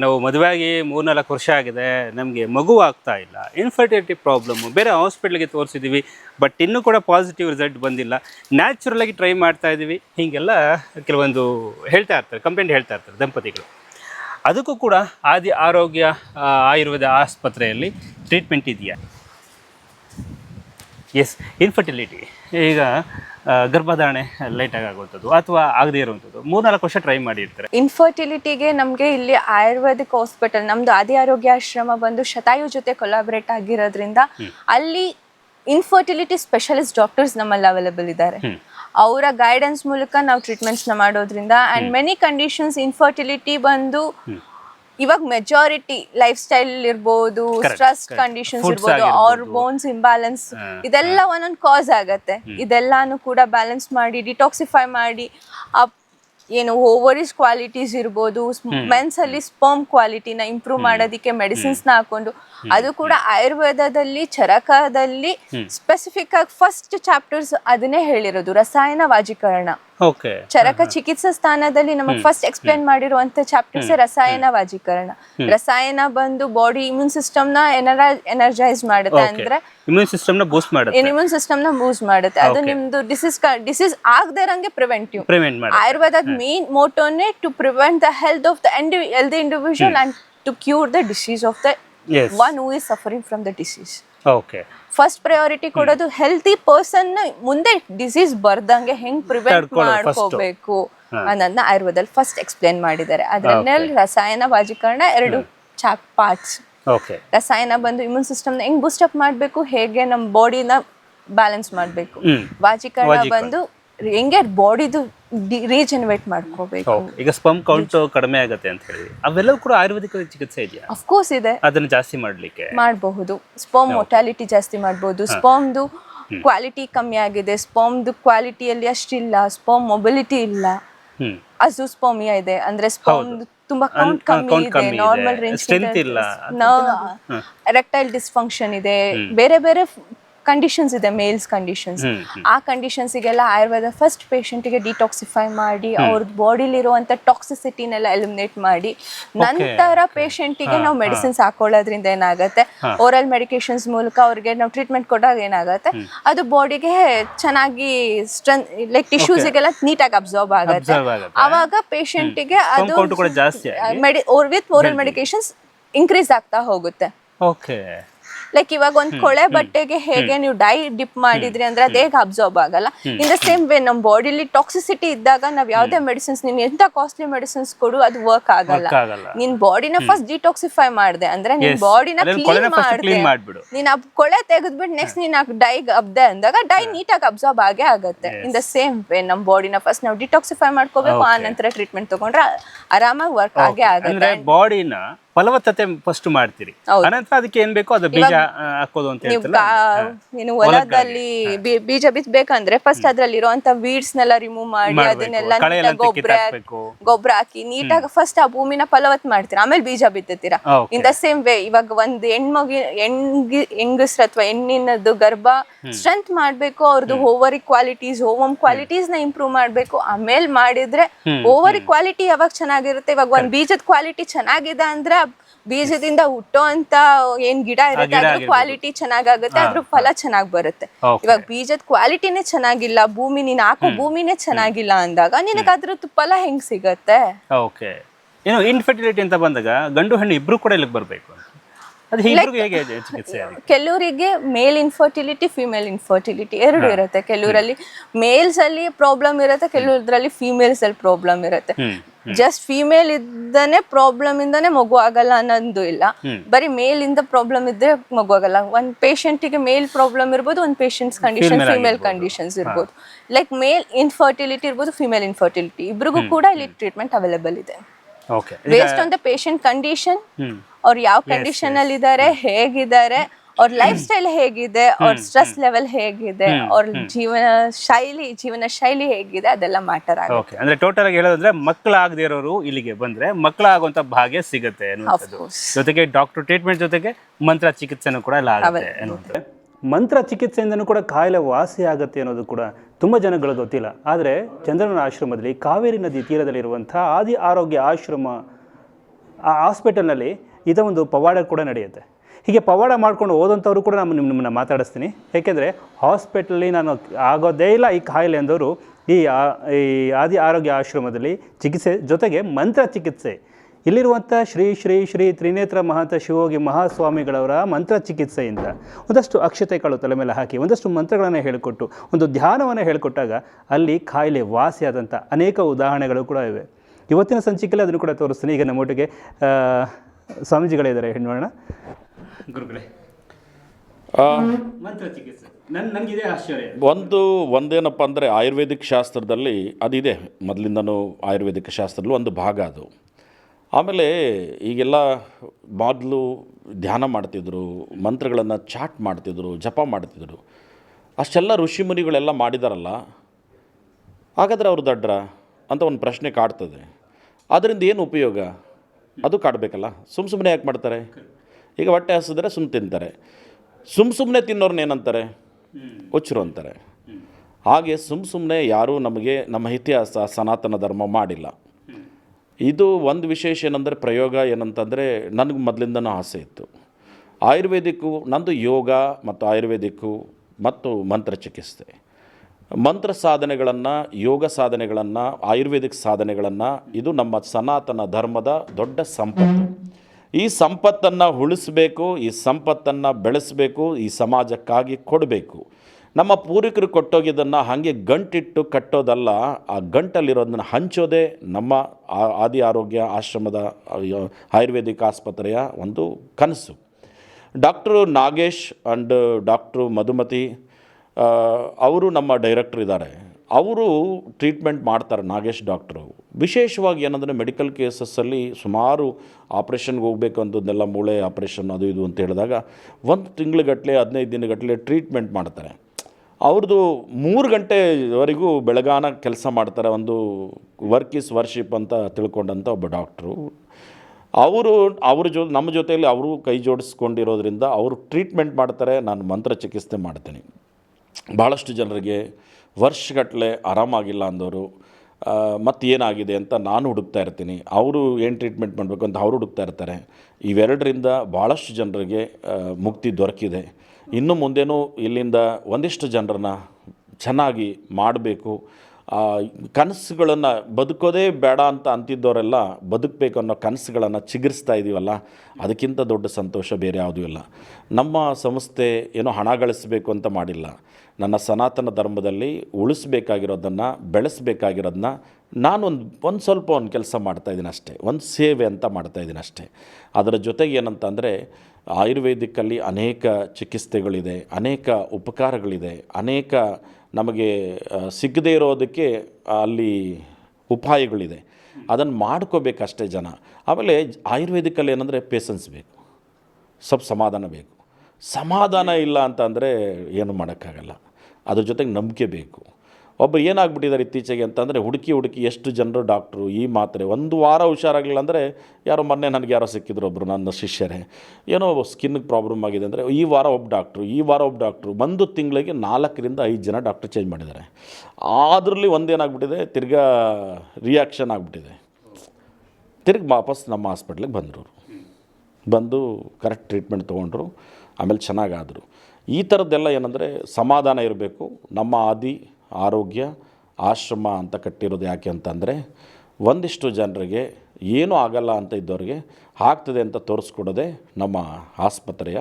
ನಾವು ಮದುವೆಯಾಗಿ ಮೂರ್ನಾಲ್ಕು ವರ್ಷ ಆಗಿದೆ, ನಮಗೆ ಮಗು ಆಗ್ತಾ ಇಲ್ಲ. ಇನ್ಫರ್ಟಿಲಿಟಿ ಪ್ರಾಬ್ಲಮ್ಮು ಬೇರೆ ಹಾಸ್ಪಿಟ್ಲಿಗೆ ತೋರಿಸಿದ್ದೀವಿ ಬಟ್ ಇನ್ನೂ ಕೂಡ ಪಾಸಿಟಿವ್ ರಿಸಲ್ಟ್ ಬಂದಿಲ್ಲ. ನ್ಯಾಚುರಲ್ ಆಗಿ ಟ್ರೈ ಮಾಡ್ತಾ ಇದ್ದೀವಿ ಹೀಗೆಲ್ಲ ಕೆಲವೊಂದು ಹೇಳ್ತಾ ಇರ್ತಾರೆ ಕಂಪ್ಲೇಂಟ್ ಹೇಳ್ತಾ ಇರ್ತಾರೆ ದಂಪತಿಗಳು. ಅದಕ್ಕೂ ಕೂಡ ಆದಿ ಆರೋಗ್ಯ ಆಯುರ್ವೇದ ಆಸ್ಪತ್ರೆಯಲ್ಲಿ ಟ್ರೀಟ್ಮೆಂಟ್ ಇದೆಯಾ? ಎಸ್ ಇನ್ಫರ್ಟಿಲಿಟಿ ಈಗ ಗರ್ಭಧಾರಣೆ ಲೈಟಾಗಿ ಆಗುವಂಥದ್ದು ಅಥವಾ ಆಗದೇ ಇರುವಂಥದ್ದು. ಮೂರ್ನಾಲ್ಕು ವರ್ಷ ಟ್ರೈ ಮಾಡಿರ್ತಾರೆ. ಇನ್ಫರ್ಟಿಲಿಟಿಗೆ ನಮಗೆ ಇಲ್ಲಿ ಆಯುರ್ವೇದಿಕ್ ಹಾಸ್ಪಿಟಲ್ ನಮ್ದು ಆದಿ ಆರೋಗ್ಯ ಆಶ್ರಮ ಬಂದು ಶತಾಯು ಜೊತೆ ಕೊಲಾಬರೇಟ್ ಆಗಿರೋದ್ರಿಂದ ಅಲ್ಲಿ ಇನ್ಫರ್ಟಿಲಿಟಿ ಸ್ಪೆಷಲಿಸ್ಟ್ ಡಾಕ್ಟರ್ಸ್ ನಮ್ಮಲ್ಲಿ ಅವೈಲೇಬಲ್ ಇದ್ದಾರೆ. ಅವರ ಗೈಡೆನ್ಸ್ ಮೂಲಕ ನಾವು ಟ್ರೀಟ್ಮೆಂಟ್ಸ್ನ ಮಾಡೋದ್ರಿಂದ ಅಂಡ್ ಮೆನಿ ಕಂಡೀಷನ್ಸ್ ಇನ್ಫರ್ಟಿಲಿಟಿ ಬಂದು ಇವಾಗ ಮೆಜಾರಿಟಿ ಲೈಫ್ ಸ್ಟೈಲ್ ಇರ್ಬೋದು ಸ್ಟ್ರೆಸ್ ಕಂಡೀಷನ್ಸ್ ಇರ್ಬೋದು ಆರ್ ಬೋನ್ಸ್ ಇಂಬ್ಯಾಲೆನ್ಸ್ ಇದೆಲ್ಲ ಒಂದೊಂದು ಕಾಸ್ ಆಗತ್ತೆ. ಇದೆಲ್ಲಾನು ಕೂಡ ಬ್ಯಾಲೆನ್ಸ್ ಮಾಡಿ ಡಿಟಾಕ್ಸಿಫೈ ಮಾಡಿ ಆ ಏನು ಓವರೀಸ್ ಕ್ವಾಲಿಟೀಸ್ ಇರ್ಬೋದು ಮೆನ್ಸ್ ಅಲ್ಲಿ ಸ್ಪರ್ಮ್ ಕ್ವಾಲಿಟಿನ ಇಂಪ್ರೂವ್ ಮಾಡೋದಕ್ಕೆ ಮೆಡಿಸಿನ್ಸ್ನ ಹಾಕೊಂಡು ಅದು ಕೂಡ ಆಯುರ್ವೇದದಲ್ಲಿ ಚರಕದಲ್ಲಿ ಸ್ಪೆಸಿಫಿಕ್ ಆಗಿ ಫಸ್ಟ್ ಚಾಪ್ಟರ್ಸ್ ಅದನ್ನೇ ಹೇಳಿರೋದು ರಸಾಯನ ವಾಜೀಕರಣ ಚರಕ ಚಿಕಿತ್ಸಾ ಸ್ಥಾನದಲ್ಲಿ ನಮಗೆ ಫಸ್ಟ್ ಎಕ್ಸ್ಪ್ಲೇನ್ ಮಾಡಿರುವಂತ ಚಾಪ್ಟರ್ಸ್ ರಸಾಯನ ವಾಜೀಕರಣ. ರಸಾಯನ ಬಂದು ಬಾಡಿ ಇಮ್ಯೂನ್ ಸಿಸ್ಟಮ್ನ ಎನರ್ಜೈಸ್ ಮಾಡುತ್ತೆ ಅಂದ್ರೆ ಇಮ್ಯೂನ್ ಸಿಸ್ಟಮ್ನ ಬೂಸ್ಟ್ ಮಾಡುತ್ತೆ. ಇಮ್ಯೂನ್ ಸಿಸ್ಟಮ್ನ ಬೂಸ್ಟ್ ಮಾಡುತ್ತೆ. ಅದು ನಿಮ್ದು ಡಿಸೀಸ್ ಡಿಸೀಸ್ ಆಗದೆ ಇರಂಗೆ ಪ್ರಿವೆಂಟಿವ್ ಆಯುರ್ವೇದದ main ಮೋಟೋನೆ to prevent the health of the healthy individual and to cure the disease of the one who is suffering from the disease okay first priority ಕೊಡೋದು ಹೆಲ್ತಿ ಪರ್ಸನ್ ಮುಂದೆ disease ಬರ್ದಂಗೆ ಹೆಂಗ್ prevent. ಮಾಡ್ಕೋಬೇಕು ಅನ್ನೋದನ್ನ ಆಯುರ್ವೇದಲ್ಲಿ first explain ಮಾಡಿದ್ದಾರೆ. ಅದ್ರಲ್ಲಿ ರಸಾಯನ ವಾಜೀಕರಣ ಎರಡು ಚಾಕ್ ಪಾರ್ಟ್ಸ್ ರಸಾಯನ ಬಂದು ಇಮ್ಯೂನ್ ಸಿಸ್ಟಮ್ನ ಹೆಂಗ್ ಬೂಸ್ಟ್ ಅಪ್ ಮಾಡಬೇಕು ಹೇಗೆ ನಮ್ಮ ಬಾಡಿನ ಬ್ಯಾಲೆನ್ಸ್ ಮಾಡಬೇಕು. ವಾಜೀಕರಣ. ಬಂದು ಹೆಂಗೆ ಬಾಡಿದು ರೀಜನರೇಟ್ ಮಾಡ್ಕೋಬೇಕು. ಈಗ ಸ್ಪಮ್ ಕೌಂಟ್ ಕಡಿಮೆ ಆಗುತ್ತೆ ಅಂತ ಹೇಳಿ. ಅವೆಲ್ಲವೂ ಕೂಡ ಆಯುರ್ವೇದಿಕ ಚಿಕಿತ್ಸೆ ಇದೆಯಾ? ಅಫ್ಕೋರ್ಸ್ ಇದೆ. ಅದನ್ನ ಜಾಸ್ತಿ ಮಾಡ್ಲಿಕ್ಕೆ. ಮಾಡಬಹುದು. ಸ್ಪರ್ಮ್ ಮೊಟಾಲಿಟಿ ಜಾಸ್ತಿ ಮಾಡ್ಬೋದು ಸ್ಪರ್ಮ್ದು ಕ್ವಾಲಿಟಿ ಕಮ್ಮಿ ಆಗಿದೆ. ಸ್ಪರ್ಮ್ದು ಕ್ವಾಲಿಟಿಯಲ್ಲಿ ಅಷ್ಟಿಲ್ಲ. ಸ್ಪರ್ಮ್ ಮೊಬಿಲಿಟಿ ಇಲ್ಲ. ಹ್ಮ್. ಅಜುಸ್ಪೋಮಿಯಾ ಇದೆ. ಅಂದ್ರೆ ಸ್ಪರ್ಮ್ ತುಂಬಾ ಕೌಂಟ್ ಕಮ್ಮಿ ಇದೆ. ನಾರ್ಮಲ್ ರೇಂಜ್ ಇಲ್ಲ. ಇಲ್ಲ. ಎರೆಕ್ಟೈಲ್ ಡಿಸ್ಫಂಕ್ಷನ್ ಇದೆ. ಬೇರೆ ಬೇರೆ ಕಂಡೀಷನ್ಸ್ ಇದೆ ಮೇಲ್ಸ್ ಕಂಡೀಷನ್ಸ್ ಆ ಕಂಡೀಷನ್ಸಿಗೆಲ್ಲ ಆಯುರ್ವೇದ ಫಸ್ಟ್ ಪೇಷಂಟಿಗೆ ಡಿಟಾಕ್ಸಿಫೈ ಮಾಡಿ ಅವ್ರ ಬಾಡಿಲಿರುವಂಥ ಟಾಕ್ಸಿಸಿಟಿನೆಲ್ಲ ಎಲಿಮಿನೇಟ್ ಮಾಡಿ ನಂತರ ಪೇಷಂಟಿಗೆ ನಾವು ಮೆಡಿಸಿನ್ಸ್ ಹಾಕೊಳ್ಳೋದ್ರಿಂದ ಏನಾಗುತ್ತೆ? ಓರಲ್ ಮೆಡಿಕೇಶನ್ಸ್ ಮೂಲಕ ಅವ್ರಿಗೆ ನಾವು ಟ್ರೀಟ್ಮೆಂಟ್ ಕೊಟ್ಟಾಗ ಏನಾಗುತ್ತೆ? ಅದು ಬಾಡಿಗೆ ಚೆನ್ನಾಗಿ ಸ್ಟ್ರೆಂತ್ ಲೈಕ್ ಟಿಶ್ಯೂಸಿಗೆಲ್ಲ ನೀಟಾಗಿ ಅಬ್ಸಾರ್ಬ್ ಆಗುತ್ತೆ. ಆವಾಗ ಪೇಷಂಟಿಗೆ ಅದು ಮೆಡಿ ವಿತ್ ಓರಲ್ ಮೆಡಿಕೇಶನ್ಸ್ ಇನ್ಕ್ರೀಸ್ ಆಗ್ತಾ ಹೋಗುತ್ತೆ. ಓಕೆ ಲೈಕ್ ಇವಾಗ ಒಂದ್ ಕೊಳೆ ಬಟ್ಟೆಗೆ ಹೇಗೆ ನೀವು ಡೈ ಡಿಪ್ ಮಾಡಿದ್ರಿ ಅಂದ್ರೆ ಅದ್ ಹೇಗೆ ಅಬ್ಸರ್ವ್ ಆಗಲ್ಲ. ಇನ್ ದ ಸೇಮ್ ವೇ ನಮ್ ಬಾಡಿಲಿ ಟಾಕ್ಸಿಸಿಟಿ ಇದ್ದಾಗ ನಾವ್ ಯಾವ್ದೇ ಮೆಡಿಸಿನ್ಸ್ ನೀನ್ ಎಂತ ಕಾಸ್ಟ್ಲಿ ಮೆಡಿಸಿನ್ಸ್ ಕೊಡು ಅದು ವರ್ಕ್ ಆಗಲ್ಲ. ನಿನ್ ಬಾಡಿನ ಫಸ್ಟ್ ಡಿಟಾಕ್ಸಿಫೈ ಮಾಡ್ದೆ. ಅಂದ್ರೆ ನಿನ್ ಬಾಡಿನ ಕ್ಲೀನ್ ಮಾಡಿದೆ. ನೀನ್ ಆ ಕೊಳೆ ತೆಗೆದ್ಬಿಟ್ಟು ನೆಕ್ಸ್ಟ್ ನೀನ್ ಡೈ ಅಬ್ದೆ ಅಂದಾಗ ಡೈ ನೀಟಾಗಿ ಅಬ್ಸರ್ವ್ ಆಗೇ ಆಗತ್ತೆ. ಇನ್ ದ ಸೇಮ್ ವೇ ನಮ್ ಬಾಡಿನ ಫಸ್ಟ್ ನಾವು ಡಿಟಾಕ್ಸಿಫೈ ಮಾಡ್ಕೋಬೇಕು ಆ ನಂತರ ಟ್ರೀಟ್ಮೆಂಟ್ ತಗೊಂಡ್ರೆ ಆರಾಮಾಗಿ ವರ್ಕ್ ಆಗೇ ಆಗುತ್ತೆ. ಬಾಡಿನ ಫಲವತ್ತತೆ ಫಸ್ಟ್ ಮಾಡ್ತೀರಿ. ಅನಂತರ ಅದಕ್ಕೆ ಏನ್ ಬೇಕೋ ಅದು ಬೀಜ ಹಾಕೋದು ಅಂತ ಹೇಳ್ತಲ್ಲ ಏನು ಹೊಲದಲ್ಲಿ ಬೀಜ ಬಿತ್ತಬೇಕಂದ್ರೆ ಫಸ್ಟ್ ಅದ್ರಲ್ಲಿ ಇರುವಂತ ವೀಡ್ಸ್ ನೆಲ್ಲ ರಿಮೂವ್ ಮಾಡಿ. ಅದನ್ನೆಲ್ಲ ಗೊಬ್ಬರ ಗೊಬ್ಬರ ಹಾಕಿ ನೀಟಾಗಿ ಫಸ್ಟ್ ಆ ಭೂಮಿನ ಫಲವತ್ ಮಾಡ್ತೀರಾ? ಆಮೇಲೆ ಬೀಜ ಬಿತ್ತುತ್ತೀರಾ? ಇನ್ ದ ಸೇಮ್ ವೇ ಇವಾಗ ಒಂದ್ ಹೆಣ್ಮಗಿ ಹೆಣ್ಗಿ ಹೆಂಗಸ್ರ ಅಥವಾ ಹೆಣ್ಣಿನದ್ದು ಗರ್ಭ ಸ್ಟ್ರೆಂತ್ ಮಾಡ್ಬೇಕು ಅವ್ರದ್ದು ಓವರಿ ಕ್ವಾಲಿಟೀಸ್ ಓವಮ್ ಕ್ವಾಲಿಟೀಸ್ನ ಇಂಪ್ರೂವ್ ಮಾಡ್ಬೇಕು. ಆಮೇಲೆ ಮಾಡಿದ್ರೆ ಓವರಿ ಕ್ವಾಲಿಟಿ ಯಾವಾಗ ಚೆನ್ನಾಗಿರುತ್ತೆ? ಇವಾಗ ಒಂದ್ ಬೀಜದ ಕ್ವಾಲಿಟಿ ಚೆನ್ನಾಗಿದೆ ಅಂದ್ರೆ ಬೀಜದಿಂದ ಹುಟ್ಟೋ ಅಂತ ಏನ್ ಗಿಡ ಇರುತ್ತೆ ಅದ್ರ. ಕ್ವಾಲಿಟಿ ಚೆನ್ನಾಗಾಗುತ್ತೆ ಅದ್ರ ಫಲ ಚೆನ್ನಾಗ್ ಬರುತ್ತೆ. ಇವಾಗ ಬೀಜದ ಕ್ವಾಲಿಟಿನೇ ಚೆನ್ನಾಗಿಲ್ಲ ಭೂಮಿ ನೀನ್ ಹಾಕೋ ಭೂಮಿನೇ ಚೆನ್ನಾಗಿಲ್ಲ ಅಂದಾಗ ನಿನಗೆ ಅದ್ರದ್ದು ಫಲ ಹೆಂಗ್ ಸಿಗತ್ತೆ? ಓಕೆ ಏನು ಇನ್ಫರ್ಟಿಲಿಟಿ ಅಂತ ಬಂದಾಗ ಗಂಡು ಹೆಣ್ಣು ಇಬ್ರು ಕೂಡ ಇಲ್ಲಿಗೆ ಬರಬೇಕು. ಅದು ಇಬ್ರಿಗೂ ಹೇಗೆ ಇದೆ ಚಿಕಿತ್ಸೆ ಕೆಲವರಿಗೆ ಮೇಲ್ ಇನ್ಫರ್ಟಿಲಿಟಿ ಫಿಮೇಲ್ ಇನ್ಫರ್ಟಿಲಿಟಿ ಎರಡು ಇರುತ್ತೆ. ಕೆಲವರಲ್ಲಿ ಮೇಲ್ಸ್ ಅಲ್ಲಿ ಪ್ರಾಬ್ಲಮ್ ಇರುತ್ತೆ ಕೆಲವರಲ್ಲಿ ಫಿಮೇಲ್ಸ್ ಅಲ್ಲಿ ಪ್ರಾಬ್ಲಮ್ ಇರುತ್ತೆ. ಜಸ್ಟ್ ಫಿಮೇಲ್ ಇದ್ದಾನೆ ಪ್ರಾಬ್ಲಮ್ ಇಂದಾನೆ ಮಗು ಆಗಲ್ಲ ಅನ್ನೋದು ಇಲ್ಲ. ಬರೀ ಮೇಲ್ ಇಂದ ಪ್ರಾಬ್ಲಮ್ ಇದ್ರೆ ಮಗು ಆಗಲ್ಲ. ಒಂದ್ ಪೇಷಂಟ್ಗೆ ಮೇಲ್ ಪ್ರಾಬ್ಲಮ್ ಇರ್ಬೋದು ಒಂದ್ ಪೇಷಂಟ್ಸ್ ಕಂಡೀಷನ್ ಫಿಮೇಲ್ ಕಂಡೀಷನ್ಸ್ ಇರ್ಬೋದು. ಲೈಕ್ ಮೇಲ್ ಇನ್ಫರ್ಟಿಲಿಟಿ ಇರ್ಬೋದು ಫಿಮೇಲ್ ಇನ್ಫರ್ಟಿಲಿಟಿ ಇಬ್ರಿಗೂ ಕೂಡ ಇಲ್ಲಿ ಟ್ರೀಟ್ಮೆಂಟ್ ಅವೈಲೇಬಲ್ ಇದೆ. Okay based on the patient condition ಅವ್ರ ಯಾವ ಕಂಡೀಷನ್ ಅಲ್ಲಿ ಇದ್ದಾರೆ ಹೇಗಿದ್ದಾರೆ ಅವ್ರ ಲೈಫ್ ಸ್ಟೈಲ್ ಹೇಗಿದೆ ಅವ್ರ ಸ್ಟ್ರೆಸ್ ಲೆವೆಲ್ ಹೇಗಿದೆ ಅವ್ರ ಜೀವನ ಶೈಲಿ ಜೀವನ ಶೈಲಿ ಹೇಗಿದೆ ಅದೆಲ್ಲ ಮ್ಯಾಟರ್ ಆಗುತ್ತೆ. ಓಕೆ ಅಂದ್ರೆ ಟೋಟಲ್ ಆಗಿ ಹೇಳೋದ್ರೆ ಮಕ್ಕಳಾಗದೇ ಇರೋರು ಇಲ್ಲಿಗೆ ಬಂದ್ರೆ ಮಕ್ಕಳಾಗುವಂತ ಭಾಗ್ಯ ಸಿಗುತ್ತೆ ಜೊತೆಗೆ ಡಾಕ್ಟರ್ ಟ್ರೀಟ್ಮೆಂಟ್ ಜೊತೆಗೆ ಮಂತ್ರ ಚಿಕಿತ್ಸೆನೂ ಕೂಡ ಎಲ್ಲ ಆಗುತ್ತೆ ಮಂತ್ರ ಚಿಕಿತ್ಸೆಯಿಂದನೂ ಕೂಡ ಕಾಯಿಲೆ ವಾಸಿ ಆಗುತ್ತೆ ಅನ್ನೋದು ಕೂಡ ತುಂಬ ಜನಗಳು ಗೊತ್ತಿಲ್ಲ. ಆದರೆ ಚಂದ್ರನ ಆಶ್ರಮದಲ್ಲಿ ಕಾವೇರಿ ನದಿ ತೀರದಲ್ಲಿರುವಂಥ ಆದಿ ಆರೋಗ್ಯ ಆಶ್ರಮ, ಆ ಹಾಸ್ಪಿಟಲ್ನಲ್ಲಿ ಇದೋ ಒಂದು ಪವಾಡ ಕೂಡ ನಡೆಯುತ್ತೆ. ಹೀಗೆ ಪವಾಡ ಮಾಡ್ಕೊಂಡು ಹೋದಂಥವ್ರು ಕೂಡ ನಾನು ನಿಮ್ಮ ನಿಮ್ಮನ್ನು ಮಾತಾಡಿಸ್ತೀನಿ. ಏಕೆಂದರೆ ಹಾಸ್ಪಿಟಲಲ್ಲಿ ನಾನು ಆಗೋದೇ ಇಲ್ಲ ಈ ಕಾಯಿಲೆ ಅಂದವರು ಈ ಈ ಆದಿ ಆರೋಗ್ಯ ಆಶ್ರಮದಲ್ಲಿ ಚಿಕಿತ್ಸೆ ಜೊತೆಗೆ ಮಂತ್ರ ಚಿಕಿತ್ಸೆ ಇಲ್ಲಿರುವಂಥ ಶ್ರೀ ಶ್ರೀ ಶ್ರೀ ತ್ರಿನೇತ್ರ ಮಹಾಂತ ಶಿವೋಗಿ ಮಹಾಸ್ವಾಮಿಗಳವರ ಮಂತ್ರ ಚಿಕಿತ್ಸೆಯಿಂದ ಒಂದಷ್ಟು ಅಕ್ಷತೆ ಕಾಳು ತಲೆ ಮೇಲೆ ಹಾಕಿ ಒಂದಷ್ಟು ಮಂತ್ರಗಳನ್ನು ಹೇಳಿಕೊಟ್ಟು ಒಂದು ಧ್ಯಾನವನ್ನು ಹೇಳಿಕೊಟ್ಟಾಗ ಅಲ್ಲಿ ಕಾಯಿಲೆ ವಾಸಿಯಾದಂಥ ಅನೇಕ ಉದಾಹರಣೆಗಳು ಕೂಡ ಇವೆ. ಇವತ್ತಿನ ಸಂಚಿಕೆಯಲ್ಲಿ ಅದನ್ನು ಕೂಡ ತೋರಿಸ್ತೀನಿ. ಈಗ ನಮ್ಮೊಟ್ಟಿಗೆ ಸ್ವಾಮೀಜಿಗಳಿದ್ದಾರೆ. ಹೆಣ್ಣೋಣ ಗುರುಗಳೇ ಮಂತ್ರ ಚಿಕಿತ್ಸೆ. ನನ್ನ ನನಗಿದೆ ಆಶ್ಚರ್ಯ. ಒಂದು ಒಂದೇನಪ್ಪ ಅಂದರೆ ಆಯುರ್ವೇದಿಕ್ ಶಾಸ್ತ್ರದಲ್ಲಿ ಅದಿದೆ. ಮೊದಲಿಂದನೂ ಆಯುರ್ವೇದಿಕ್ ಶಾಸ್ತ್ರದಲ್ಲೂ ಒಂದು ಭಾಗ ಅದು. ಆಮೇಲೆ ಈಗೆಲ್ಲ ಮೊದಲು ಧ್ಯಾನ ಮಾಡ್ತಿದ್ರು, ಮಂತ್ರಗಳನ್ನು ಚಾಟ್ ಮಾಡ್ತಿದ್ರು, ಜಪ ಮಾಡ್ತಿದ್ರು. ಅಷ್ಟೆಲ್ಲ ಋಷಿ ಮುನಿಗಳೆಲ್ಲ ಮಾಡಿದಾರಲ್ಲ, ಹಾಗಾದ್ರೆ ಅವರು ದಡ್ರ ಅಂತ ಒಂದು ಪ್ರಶ್ನೆ ಕಾಡ್ತದೆ. ಅದರಿಂದ ಏನು ಉಪಯೋಗ? ಅದು ಕಾಡಬೇಕಲ್ಲ. ಸುಮ್ಮ ಸುಮ್ಮನೆ ಯಾಕೆ ಮಾಡ್ತಾರೆ? ಈಗ ಹೊಟ್ಟೆ ಹಸಿದ್ರೆ ಸುಮ್ಮ ತಿಂತಾರೆ. ಸುಮ್ಮ ಸುಮ್ಮನೆ ತಿನ್ನೋರ್ನ ಏನಂತಾರೆ? ಹುಚ್ಚರು ಅಂತಾರೆ. ಹಾಗೆ ಸುಮ್ಮ ಸುಮ್ಮನೆ ಯಾರೂ ನಮಗೆ ನಮ್ಮ ಇತಿಹಾಸ, ಸನಾತನ ಧರ್ಮ ಮಾಡಿಲ್ಲ. ಇದು ಒಂದು ವಿಶೇಷ ಏನಂದರೆ ಪ್ರಯೋಗ ಏನಂತಂದರೆ ನನಗೆ ಮೊದಲಿಂದನೂ ಆಸೆ ಇತ್ತು. ಆಯುರ್ವೇದಿಕ್ಕು, ನಂದು ಯೋಗ ಮತ್ತು ಆಯುರ್ವೇದಿಕ್ಕು ಮತ್ತು ಮಂತ್ರ ಚಿಕಿತ್ಸೆ. ಮಂತ್ರ ಸಾಧನೆಗಳನ್ನು, ಯೋಗ ಸಾಧನೆಗಳನ್ನು, ಆಯುರ್ವೇದಿಕ್ ಸಾಧನೆಗಳನ್ನು ಇದು ನಮ್ಮ ಸನಾತನ ಧರ್ಮದ ದೊಡ್ಡ ಸಂಪತ್ತು. ಈ ಸಂಪತ್ತನ್ನು ಉಳಿಸ್ಬೇಕು, ಈ ಸಂಪತ್ತನ್ನು ಬೆಳೆಸಬೇಕು, ಈ ಸಮಾಜಕ್ಕಾಗಿ ಕೊಡಬೇಕು. ನಮ್ಮ ಪೂರ್ವಿಕರು ಕೊಟ್ಟೋಗಿದ್ದನ್ನು ಹಾಗೆ ಗಂಟಿಟ್ಟು ಕಟ್ಟೋದಲ್ಲ, ಆ ಗಂಟಲ್ಲಿರೋದನ್ನು ಹಂಚೋದೇ ನಮ್ಮ ಆದಿ ಆರೋಗ್ಯ ಆಶ್ರಮದ ಆಯುರ್ವೇದಿಕ್ ಆಸ್ಪತ್ರೆಯ ಒಂದು ಕನಸು. Doctor Nagesh and doctor Madhumati ಅವರು ನಮ್ಮ ಡೈರೆಕ್ಟ್ರ್ ಇದ್ದಾರೆ. ಅವರು ಟ್ರೀಟ್ಮೆಂಟ್ ಮಾಡ್ತಾರೆ ನಾಗೇಶ್ ಡಾಕ್ಟ್ರು. ವಿಶೇಷವಾಗಿ ಏನಂದರೆ ಮೆಡಿಕಲ್ ಕೇಸಸ್ಸಲ್ಲಿ ಸುಮಾರು ಆಪ್ರೇಷನ್ಗೆ ಹೋಗಬೇಕು ಅಂತದನ್ನೆಲ್ಲ ಮೂಳೆ ಆಪ್ರೇಷನ್ ಅದು ಇದು ಅಂತ ಹೇಳಿದಾಗ ಒಂದು ತಿಂಗ್ಳುಗಟ್ಟಲೆ ಹದಿನೈದು ದಿನಗಟ್ಟಲೆ ಟ್ರೀಟ್ಮೆಂಟ್ ಮಾಡ್ತಾರೆ. ಅವ್ರದ್ದು ಮೂರು ಗಂಟೆವರೆಗೂ ಬೆಳಗಾನ ಕೆಲಸ ಮಾಡ್ತಾರೆ ಒಂದು ವರ್ಕ್ ಇಸ್ ವರ್ಷಿಪ್ ಅಂತ ತಿಳ್ಕೊಂಡಂಥ ಒಬ್ಬ ಡಾಕ್ಟ್ರು ಅವರು, ಅವ್ರ ಜೊ, ನಮ್ಮ ಜೊತೆಯಲ್ಲಿ ಅವರು ಕೈ ಜೋಡಿಸ್ಕೊಂಡಿರೋದ್ರಿಂದ ಅವರು ಟ್ರೀಟ್ಮೆಂಟ್ ಮಾಡ್ತಾರೆ, ನಾನು ಮಂತ್ರ ಚಿಕಿತ್ಸೆ ಮಾಡ್ತೀನಿ. ಭಾಳಷ್ಟು ಜನರಿಗೆ ವರ್ಷಗಟ್ಟಲೆ ಆರಾಮಾಗಿಲ್ಲ ಅಂದವರು ಮತ್ತು ಏನಾಗಿದೆ ಅಂತ ನಾನು ಹುಡುಕ್ತಾ ಇರ್ತೀನಿ. ಅವರು ಏನು ಟ್ರೀಟ್ಮೆಂಟ್ ಮಾಡಬೇಕು ಅಂತ ಅವರು ಹುಡುಕ್ತಾ ಇರ್ತಾರೆ. ಇವೆರಡರಿಂದ ಭಾಳಷ್ಟು ಜನರಿಗೆ ಮುಕ್ತಿ ದೊರಕಿದೆ. ಇನ್ನು ಮುಂದೆನೂ ಇಲ್ಲಿಂದ ಒಂದಿಷ್ಟು ಜನರನ್ನ ಚೆನ್ನಾಗಿ ಮಾಡಬೇಕು. ಕನಸುಗಳನ್ನು ಬದುಕೋದೇ ಬೇಡ ಅಂತ ಅಂತಿದ್ದವರೆಲ್ಲ ಬದುಕಬೇಕು ಅನ್ನೋ ಕನಸುಗಳನ್ನು ಚಿಗುರಿಸ್ತಾ ಇದ್ದೀವಲ್ಲ ಅದಕ್ಕಿಂತ ದೊಡ್ಡ ಸಂತೋಷ ಬೇರೆ ಯಾವುದೂ ಇಲ್ಲ. ನಮ್ಮ ಸಂಸ್ಥೆ ಏನೋ ಹಣ ಗಳಿಸಬೇಕು ಅಂತ ಮಾಡಿಲ್ಲ. ನನ್ನ ಸನಾತನ ಧರ್ಮದಲ್ಲಿ ಉಳಿಸ್ಬೇಕಾಗಿರೋದನ್ನು, ಬೆಳೆಸಬೇಕಾಗಿರೋದನ್ನ ನಾನೊಂದು ಒಂದು ಸ್ವಲ್ಪ ಒಂದು ಕೆಲಸ ಮಾಡ್ತಾಯಿದ್ದೀನಿ ಅಷ್ಟೇ, ಒಂದು ಸೇವೆ ಅಂತ ಮಾಡ್ತಾಯಿದ್ದೀನಿ ಅಷ್ಟೇ. ಅದರ ಜೊತೆಗೆ ಏನಂತ ಅಂದರೆ ಆಯುರ್ವೇದಿಕ್ಕಲ್ಲಿ ಅನೇಕ ಚಿಕಿತ್ಸೆಗಳಿದೆ, ಅನೇಕ ಉಪಕಾರಗಳಿದೆ, ಅನೇಕ ನಮಗೆ ಸಿಗದೇ ಇರೋದಕ್ಕೆ ಅಲ್ಲಿ ಉಪಾಯಗಳಿದೆ. ಅದನ್ನು ಮಾಡ್ಕೋಬೇಕಷ್ಟೇ ಜನ. ಆಮೇಲೆ ಆಯುರ್ವೇದಿಕ್ಕಲ್ಲಿ ಏನಂದರೆ ಪೇಸನ್ಸ್ ಬೇಕು. ಸ್ವಲ್ಪ ಸಮಾಧಾನ ಬೇಕು. ಸಮಾಧಾನ ಇಲ್ಲ ಅಂತಂದರೆ ಏನು ಮಾಡೋಕ್ಕಾಗಲ್ಲ. ಅದ್ರ ಜೊತೆಗೆ ನಂಬಿಕೆ ಬೇಕು. ಒಬ್ಬ ಏನಾಗ್ಬಿಟ್ಟಿದ್ದಾರೆ ಇತ್ತೀಚೆಗೆ ಅಂತಂದರೆ ಹುಡುಕಿ ಹುಡುಕಿ ಎಷ್ಟು ಜನರು ಡಾಕ್ಟ್ರು, ಈ ಮಾತ್ರೆ, ಒಂದು ವಾರ ಹುಷಾರಾಗಲಿಲ್ಲ ಅಂದರೆ ಯಾರೋ ಮೊನ್ನೆ ನನಗೆ ಯಾರೋ ಸಿಕ್ಕಿದ್ರು ಒಬ್ಬರು ನನ್ನ ಶಿಷ್ಯರೇ. ಏನೋ ಸ್ಕಿನ್ಗೆ ಪ್ರಾಬ್ಲಮ್ ಆಗಿದೆ ಅಂದರೆ ಈ ವಾರ ಒಬ್ಬ ಡಾಕ್ಟ್ರು, ಈ ವಾರ ಒಬ್ಬ ಡಾಕ್ಟ್ರು ಒಂದು ತಿಂಗಳಿಗೆ ನಾಲ್ಕರಿಂದ ಐದು ಜನ ಡಾಕ್ಟ್ರ್ ಚೇಂಜ್ ಮಾಡಿದ್ದಾರೆ. ಅದರಲ್ಲಿ ಒಂದೇನಾಗ್ಬಿಟ್ಟಿದೆ, ತಿರ್ಗಾ ರಿಯಾಕ್ಷನ್ ಆಗಿಬಿಟ್ಟಿದೆ. ತಿರ್ಗಿ ವಾಪಸ್ ನಮ್ಮ ಹಾಸ್ಪಿಟ್ಲಿಗೆ ಬಂದರು ಬಂದು ಕರೆಕ್ಟ್ ಟ್ರೀಟ್ಮೆಂಟ್ ತೊಗೊಂಡ್ರು, ಆಮೇಲೆ ಚೆನ್ನಾಗಾದರು. ಈ ಥರದ್ದೆಲ್ಲ ಏನಂದರೆ ಸಮಾಧಾನ ಇರಬೇಕು, ನಮ್ಮ ಆದಿ ಆರೋಗ್ಯ ಆಶ್ರಮ ಅಂತ ಕಟ್ಟಿರೋದು ಯಾಕೆ ಅಂತಂದರೆ ಒಂದಿಷ್ಟು ಜನರಿಗೆ ಏನೂ ಆಗಲ್ಲ ಅಂತ ಇದ್ದವ್ರಿಗೆ ಆಗ್ತದೆ ಅಂತ ತೋರಿಸ್ಕೊಡೋದೇ ನಮ್ಮ ಆಸ್ಪತ್ರೆಯ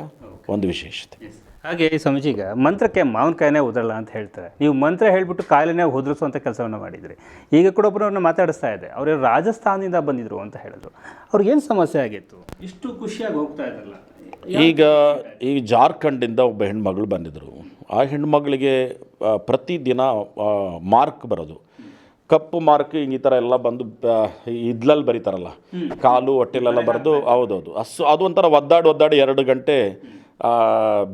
ಒಂದು ವಿಶೇಷತೆ. ಹಾಗೆ ಸ್ವಾಮೀಜಿ ಈಗ ಮಂತ್ರಕ್ಕೆ ಮಾವಿನಕಾಯಿನೇ ಉದರಲ್ಲ ಅಂತ ಹೇಳ್ತಾರೆ. ನೀವು ಮಂತ್ರ ಹೇಳಿಬಿಟ್ಟು ಕಾಯಿಲೆನೇ ಉದುರಿಸುವಂಥ ಕೆಲಸವನ್ನು ಮಾಡಿದ್ರಿ. ಈಗ ಕೂಡ ಒಬ್ಬರನ್ನು ಮಾತಾಡಿಸ್ತಾ ಇದೆ ಅವರು ರಾಜಸ್ಥಾನದಿಂದ ಬಂದಿದ್ರು ಅಂತ ಹೇಳಿದ್ರು. ಅವ್ರಿಗೆ ಏನು ಸಮಸ್ಯೆ ಆಗಿತ್ತು? ಇಷ್ಟು ಖುಷಿಯಾಗಿ ಹೋಗ್ತಾ ಇದ್ರಲ್ಲ. ಈಗ ಈಗ ಜಾರ್ಖಂಡಿಂದ ಒಬ್ಬ ಹೆಣ್ಮಗಳು ಬಂದಿದ್ದರು ಆ ಹೆಣ್ಮಗಳಿಗೆ ಮಗಳಿಗೆ ಪ್ರತಿದಿನ ಮಾರ್ಕ್ ಬರೋದು. ಕಪ್ಪು ಮಾರ್ಕ್ ಈ ಥರ ಎಲ್ಲ ಬಂದು ಇದ್ಲಲ್ಲಿ ಬರೀತಾರಲ್ಲ. ಕಾಲು, ಹೊಟ್ಟೆಲೆಲ್ಲ ಬರೆದು, ಹೌದೌದು. ಅಸು ಅದು ಒಂಥರ ಒದ್ದಾಡಿ ಒದ್ದಾಡಿ ಎರಡು ಗಂಟೆ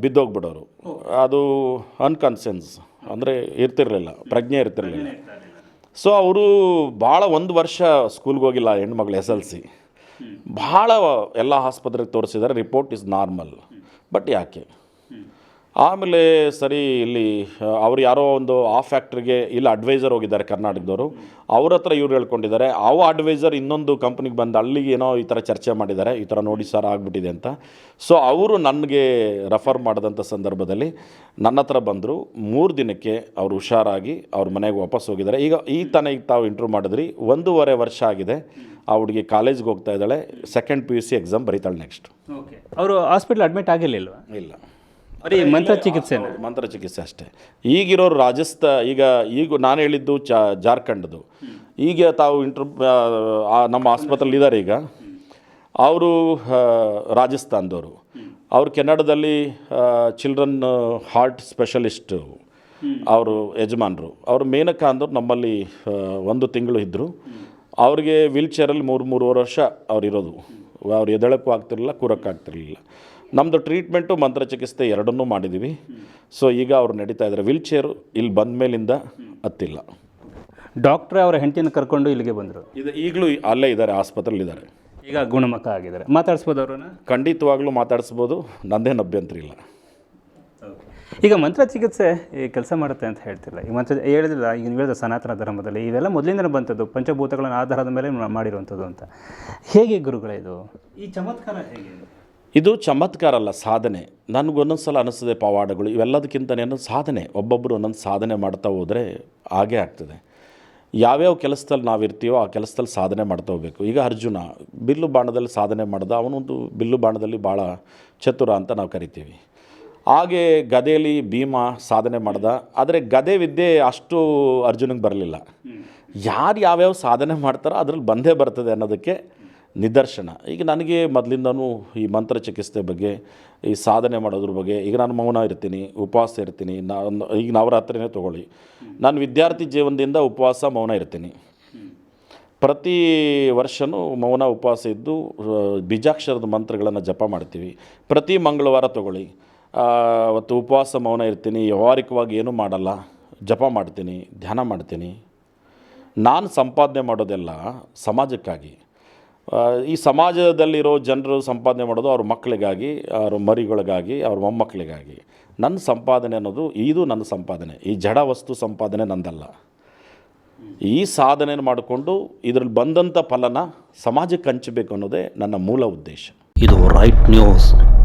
ಬಿದ್ದೋಗ್ಬಿಡೋರು. ಅದು ಅನ್ಕನ್ಸೆನ್ಸ್ ಅಂದರೆ ಇರ್ತಿರಲಿಲ್ಲ, ಪ್ರಜ್ಞೆ ಇರ್ತಿರಲಿಲ್ಲ. ಸೊ ಅವರು ಭಾಳ ಒಂದು ವರ್ಷ ಸ್ಕೂಲ್ಗೆ ಹೋಗಿಲ್ಲ ಹೆಣ್ಮಗಳು ಎಸ್ ಎಲ್ ಸಿ ಭಾಳ ಎಲ್ಲ ಆಸ್ಪತ್ರೆಗೆ ತೋರಿಸಿದ್ದಾರೆ ರಿಪೋರ್ಟ್ ಇಸ್ ನಾರ್ಮಲ್ ಬಟ್ ಯಾಕೆ? ಆಮೇಲೆ ಸರಿ ಇಲ್ಲಿ ಅವ್ರು ಯಾರೋ ಒಂದು ಆ ಫ್ಯಾಕ್ಟ್ರಿಗೆ ಇಲ್ಲ ಅಡ್ವೈಸರ್ ಹೋಗಿದ್ದಾರೆ ಕರ್ನಾಟಕದವರು. ಅವ್ರ ಹತ್ರ ಇವ್ರು ಹೇಳ್ಕೊಂಡಿದ್ದಾರೆ ಅವ ಅಡ್ವೈಸರ್ ಇನ್ನೊಂದು ಕಂಪ್ನಿಗೆ ಬಂದು ಅಲ್ಲಿಗೆ ಏನೋ ಈ ಥರ ಚರ್ಚೆ ಮಾಡಿದ್ದಾರೆ ಈ ಥರ ನೋಡಿ ಸರ್ ಆಗಿಬಿಟ್ಟಿದೆ ಅಂತ. ಸೊ ಅವರು ನನಗೆ ರೆಫರ್ ಮಾಡಿದಂಥ ಸಂದರ್ಭದಲ್ಲಿ ನನ್ನ ಹತ್ರ ಬಂದರು. ಮೂರು ದಿನಕ್ಕೆ ಅವ್ರು ಹುಷಾರಾಗಿ ಅವ್ರ ಮನೆಗೆ ವಾಪಸ್ ಹೋಗಿದ್ದಾರೆ. ಈಗ ಈ ತನಗೆ ತಾವು ಇಂಟ್ರೂ ಮಾಡಿದ್ರಿ ಒಂದೂವರೆ ವರ್ಷ ಆಗಿದೆ. ಆ ಹುಡುಗಿ ಕಾಲೇಜ್ಗೆ ಹೋಗ್ತಾ ಇದ್ದಾಳೆ second P U C exam ಬರೀತಾಳೆ next okay ಅವರು ಹಾಸ್ಪಿಟ್ಲ್ ಅಡ್ಮಿಟ್ ಆಗಿರಲಿಲ್ವ? ಇಲ್ಲ. ಬರೀ ಮಂತ್ರ ಚಿಕಿತ್ಸೆ ಮಂತ್ರ ಚಿಕಿತ್ಸೆ ಅಷ್ಟೇ. ಈಗಿರೋರು ರಾಜಸ್ಥ, ಈಗ ಈಗ ನಾನು ಹೇಳಿದ್ದು ಚ, ಜಾರ್ಖಂಡ್ದು. ಈಗ ತಾವು ಇಂಟರ್ ನಮ್ಮ ಆಸ್ಪತ್ರೆಲಿ ಇದ್ದಾರೆ ಈಗ. ಅವರು ರಾಜಸ್ಥಾನದವರು. ಅವರು ಕೆನಡಾದಲ್ಲಿ ಚಿಲ್ಡ್ರನ್ ಹಾರ್ಟ್ ಸ್ಪೆಷಲಿಸ್ಟು. ಅವರು ಯಜಮಾನರು. ಅವರು ಮೇನಕಾ ಅಂದರು ನಮ್ಮಲ್ಲಿ ಒಂದು ತಿಂಗಳು ಇದ್ದರು ಅವ್ರಿಗೆ ವೀಲ್ ಚೇರಲ್ಲಿ ಮೂರು, ಮೂರುವರೆ ವರ್ಷ ಅವ್ರು ಇರೋದು. ಅವ್ರು ಎದಳಕ್ಕೂ ಆಗ್ತಿರಲಿಲ್ಲ ಕೂರಕ್ಕೂ ಆಗ್ತಿರಲಿಲ್ಲ ನಮ್ಮದು ಟ್ರೀಟ್ಮೆಂಟು ಮಂತ್ರ ಚಿಕಿತ್ಸೆ ಎರಡನ್ನೂ ಮಾಡಿದ್ದೀವಿ ಸೊ ಈಗ ಅವ್ರು ನಡೀತಾ ಇದ್ದಾರೆ ವೀಲ್ ಚೇರು ಇಲ್ಲಿ ಬಂದ ಮೇಲಿಂದ ಹತ್ತಿಲ್ಲ. ಡಾಕ್ಟ್ರೇ ಅವರ ಹೆಂಡತಿನ ಕರ್ಕೊಂಡು ಇಲ್ಲಿಗೆ ಬಂದರು. ಇದು ಈಗಲೂ ಅಲ್ಲೇ ಇದ್ದಾರೆ ಆಸ್ಪತ್ರೆಲಿದ್ದಾರೆ ಈಗ ಗುಣಮುಖ ಆಗಿದ್ದಾರೆ. ಮಾತಾಡಿಸ್ಬೋದು ಅವ್ರನ್ನ? ಖಂಡಿತವಾಗ್ಲೂ ಮಾತಾಡಿಸ್ಬೋದು. ನಂದೇನು ಅಭ್ಯಂತರ ಇಲ್ಲ. ಈಗ ಮಂತ್ರ ಚಿಕಿತ್ಸೆ ಈ ಕೆಲಸ ಮಾಡುತ್ತೆ ಅಂತ ಹೇಳ್ತಿಲ್ಲ. ಈ ಮಂತ್ರ ಹೇಳಿದಿಲ್ಲ ಈಗ ನೀವು ಹೇಳಿದ ಸನಾತನ ಧರ್ಮದಲ್ಲಿ ಇವೆಲ್ಲ ಮೊದಲಿಂದ ಬಂತದ್ದು ಪಂಚಭೂತಗಳನ್ನು ಆಧಾರದ ಮೇಲೆ ಮಾಡಿರುವಂಥದ್ದು ಅಂತ. ಹೇಗೆ ಗುರುಗಳೇ ಇದು? ಈ ಚಮತ್ಕಾರ ಹೇಗೆ? ಇದು ಚಮತ್ಕಾರ ಅಲ್ಲ ಸಾಧನೆ. ನನಗೊಂದೊಂದು ಸಲ ಅನಿಸ್ತದೆ ಪವಾಡಗಳು. ಇವೆಲ್ಲದಕ್ಕಿಂತ ಏನೋ ಸಾಧನೆ. ಒಬ್ಬೊಬ್ಬರು ಒಂದೊಂದು ಸಾಧನೆ ಮಾಡ್ತಾ ಹೋದರೆ ಹಾಗೇ ಆಗ್ತದೆ. ಯಾವ್ಯಾವ ಕೆಲಸದಲ್ಲಿ ನಾವಿರ್ತೀವೋ ಆ ಕೆಲಸದಲ್ಲಿ ಸಾಧನೆ ಮಾಡ್ತಾ ಹೋಗ್ಬೇಕು. ಈಗ ಅರ್ಜುನ ಬಿಲ್ಲು ಬಾಣದಲ್ಲಿ ಸಾಧನೆ ಮಾಡ್ದ ಅವನೊಂದು ಬಿಲ್ಲು ಬಾಣದಲ್ಲಿ ಭಾಳ ಚತುರ ಅಂತ ನಾವು ಕರಿತೀವಿ. ಹಾಗೆ ಗದೆಯಲ್ಲಿ ಭೀಮ ಸಾಧನೆ ಮಾಡ್ದ. ಆದರೆ ಗದೆ ವಿದ್ಯೆ ಅಷ್ಟು ಅರ್ಜುನಿಗೆ ಬರಲಿಲ್ಲ. ಯಾರು ಯಾವ್ಯಾವ ಸಾಧನೆ ಮಾಡ್ತಾರೋ ಅದ್ರಲ್ಲಿ ಬಂದೇ ಬರ್ತದೆ ಅನ್ನೋದಕ್ಕೆ ನಿದರ್ಶನ. ಈಗ ನನಗೆ ಮೊದಲಿಂದನೂ ಈ ಮಂತ್ರ ಚಿಕಿತ್ಸೆ ಬಗ್ಗೆ, ಈ ಸಾಧನೆ ಮಾಡೋದ್ರ ಬಗ್ಗೆ, ಈಗ ನಾನು ಮೌನ ಇರ್ತೀನಿ, ಉಪವಾಸ ಇರ್ತೀನಿ, ನಾನು ಈಗ ನವರಾತ್ರಿನೇ ತೊಗೊಳ್ಳಿ. ನಾನು ವಿದ್ಯಾರ್ಥಿ ಜೀವನದಿಂದ ಉಪವಾಸ, ಮೌನ ಇರ್ತೀನಿ. ಪ್ರತಿ ವರ್ಷವೂ ಮೌನ, ಉಪವಾಸ ಇದ್ದು ಬೀಜಾಕ್ಷರದ ಮಂತ್ರಗಳನ್ನು ಜಪ ಮಾಡ್ತೀವಿ. ಪ್ರತಿ ಮಂಗಳವಾರ ತಗೊಳ್ಳಿ. ಅವತ್ತು ಉಪವಾಸ, ಮೌನ ಇರ್ತೀನಿ, ವ್ಯವಹಾರಿಕವಾಗಿ ಏನೂ ಮಾಡಲ್ಲ, ಜಪ ಮಾಡ್ತೀನಿ, ಧ್ಯಾನ ಮಾಡ್ತೀನಿ. ನಾನು ಸಂಪಾದನೆ ಮಾಡೋದೆಲ್ಲ ಸಮಾಜಕ್ಕಾಗಿ. ಈ ಸಮಾಜದಲ್ಲಿರೋ ಜನರು ಸಂಪಾದನೆ ಮಾಡೋದು ಅವ್ರ ಮಕ್ಕಳಿಗಾಗಿ, ಅವ್ರ ಮರಿಗಳಿಗಾಗಿ, ಅವ್ರ ಮೊಮ್ಮಕ್ಕಳಿಗಾಗಿ. ನನ್ನ ಸಂಪಾದನೆ ಅನ್ನೋದು ಇದು ನನ್ನ ಸಂಪಾದನೆ. ಈ ಜಡ ವಸ್ತು ಸಂಪಾದನೆ ನಂದಲ್ಲ. ಈ ಸಾಧನೆ ಮಾಡಿಕೊಂಡು ಇದರಲ್ಲಿ ಬಂದಂಥ ಫಲನ ಸಮಾಜಕ್ಕೆ ಹಂಚಬೇಕು ಅನ್ನೋದೇ ನನ್ನ ಮೂಲ ಉದ್ದೇಶ. ಇದು ರೈಟ್ ನ್ಯೂಸ್